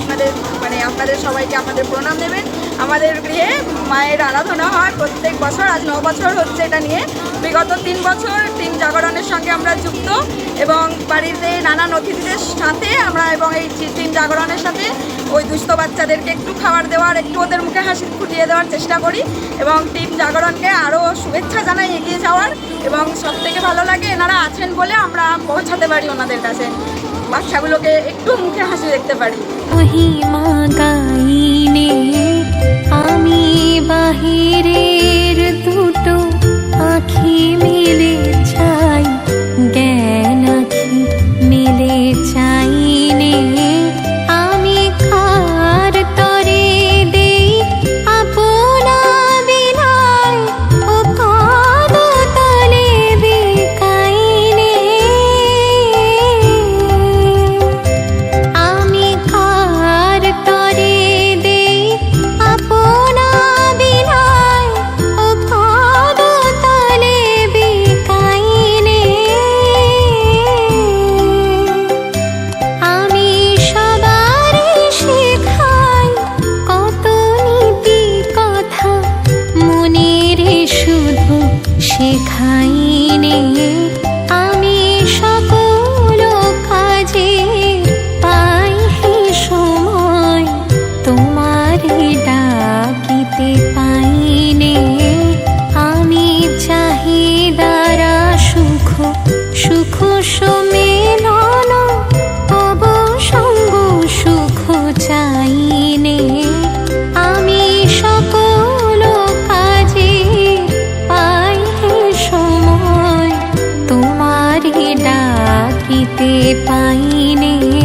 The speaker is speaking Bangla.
আপনাদের মানে আপনাদের সবাইকে আমাদের প্রণাম দেবেন আমাদের গৃহে মায়ের আরাধনা হয় প্রত্যেক বছর, আজ ন বছর হচ্ছে এটা নিয়ে। বিগত তিন বছর তিন জাগরণের সঙ্গে আমরা যুক্ত এবং বাড়িতে নানান অতিথিদের সাথে আমরা এবং এই তিন জাগরণের সাথে ওই দুস্থ বাচ্চাদেরকে একটু খাবার দেওয়ার, একটু ওদের মুখে হাসি ফুটিয়ে দেওয়ার চেষ্টা করি এবং টিম জাগরণকে আরও শুভেচ্ছা জানাই এগিয়ে যাওয়ার এবং সব থেকে ভালো লাগে এনারা আছেন বলে আমরা পৌঁছাতে পারি ওনাদের কাছে। বাচ্চাগুলোকে একটু মুখে হাসি দেখতে পারি। শুধু শেখাইনে ডাকিতে পাইনে।